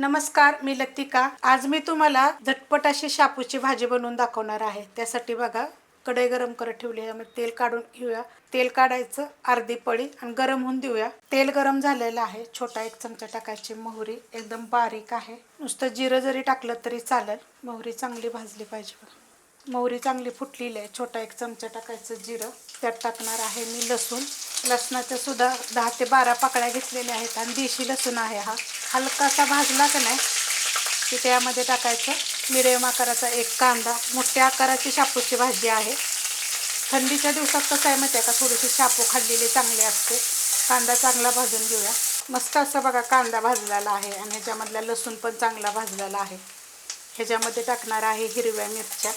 नमस्कार मी लतिका. आज मी तुम्हाला झटपट अशी शापूची भाजी बनवून दाखवणार आहे. त्यासाठी बघा कढई गरम करत ठेवली आहे. मग तेल काढून घेऊया. तेल काढायचं अर्धी पळी आणि गरम होऊन देऊया. तेल गरम झालेलं आहे. छोटा एक चमचा टाकायची मोहरी. एकदम बारीक आहे. नुसतं जिरं जरी टाकलं तरी चालेल. मोहरी चांगली भाजली पाहिजे बघा. मोहरी चांगली फुटलेली आहे. छोटा एक चमचा टाकायचं जिरं. त्यात टाकणार आहे मी लसूण. लसणाच्या सुद्धा दहा ते बारा पाकळ्या घेतलेल्या आहेत आणि देशी लसूण आहे हा. हलकासा भाजला का नाही की त्यामध्ये टाकायचं. मिडियम आकाराचा एक कांदा मोठ्या आकाराची शापूची भाजी आहे. थंडीच्या दिवसात कसं आहे माहिती आहे का? थोडीशी शापू खाल्लेली चांगली असते. कांदा चांगला भाजून घेऊया. मस्त असं बघा कांदा भाजलेला आहे आणि ह्याच्यामधला लसूण पण चांगला भाजलेला आहे. ह्याच्यामध्ये टाकणार आहे हिरव्या मिरच्या.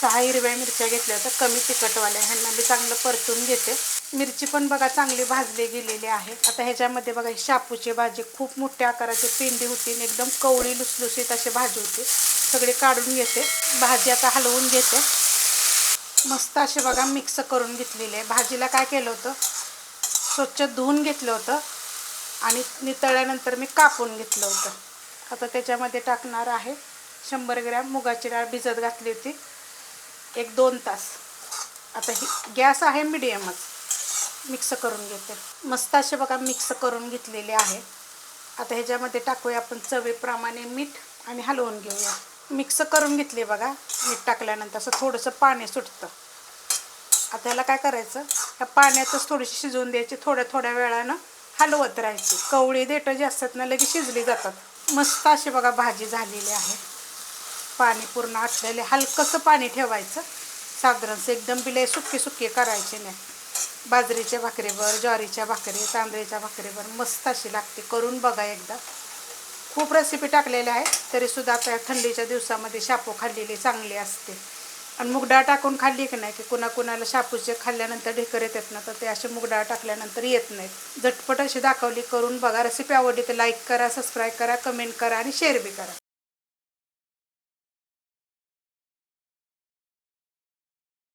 सहा हिरव्या मिरच्या घेतल्या होत्या कमी तिखटवाल्या. ह्यांना मी चांगलं परतून घेते. मिरची पण बघा चांगली भाजली गेलेली आहे. आता ह्याच्यामध्ये बघा ही शापूची भाजी खूप मोठ्या आकाराची पिंडी होती आणि एकदम कवळी लुसलुसीत अशी भाजी होती. सगळी काढून घेते. भाजी आता हलवून घेते. मस्त असे बघा मिक्स करून घेतलेले आहे. भाजीला काय केलं होतं? स्वच्छ धुवून घेतलं होतं आणि नितळल्यानंतर मी कापून घेतलं होतं. आता त्याच्यामध्ये टाकणार आहे शंभर ग्रॅम मुगाची डाळ भिजत घातली होती. एक दोन तास. आता ही गॅस आहे मिडियमच. मिक्स करून घेते. मस्त असे बघा मिक्स करून घेतलेले आहे आता ह्याच्यामध्ये टाकूया आपण चवीप्रमाणे मीठ आणि हलवून घेऊया. मिक्स करून घेतले बघा. मीठ टाकल्यानंतर असं थोडंसं पाणी सुटतं. आता ह्याला काय करायचं? ह्या पाण्यातच थोडीशी शिजवून द्यायची. थोड्या थोड्या वेळानं हलवत राहायची. कवळी देठं जे असतात ना लगेच शिजली जातात. मस्त अशी बघा भाजी झालेली आहे. पाणी पूर्ण आटलेले हलकंसं पाणी ठेवायचं. साधारणसं एकदम बिले सुके सुके करायचे नाही. बाजरीच्या भाकरीवर ज्वारीच्या भाकरी तांदळीच्या भाकरीवर मस्त अशी लागते. करून बघा एकदा. खूप रेसिपी टाकलेल्या आहेत तरीसुद्धा आता थंडीच्या दिवसामध्ये शापू खाल्लेली चांगली असते. आणि मुगडाळ टाकून खाल्ली की नाही की कुणा कुणाला शापूचे खाल्ल्यानंतर ढेकर येतात ना तर ते असे मुगडाळ टाकल्यानंतर येत नाहीत. झटपट अशी दाखवली करून बघा. रेसिपी आवडली तर लाईक करा सबस्क्राईब करा कमेंट करा आणि शेअर बी करा.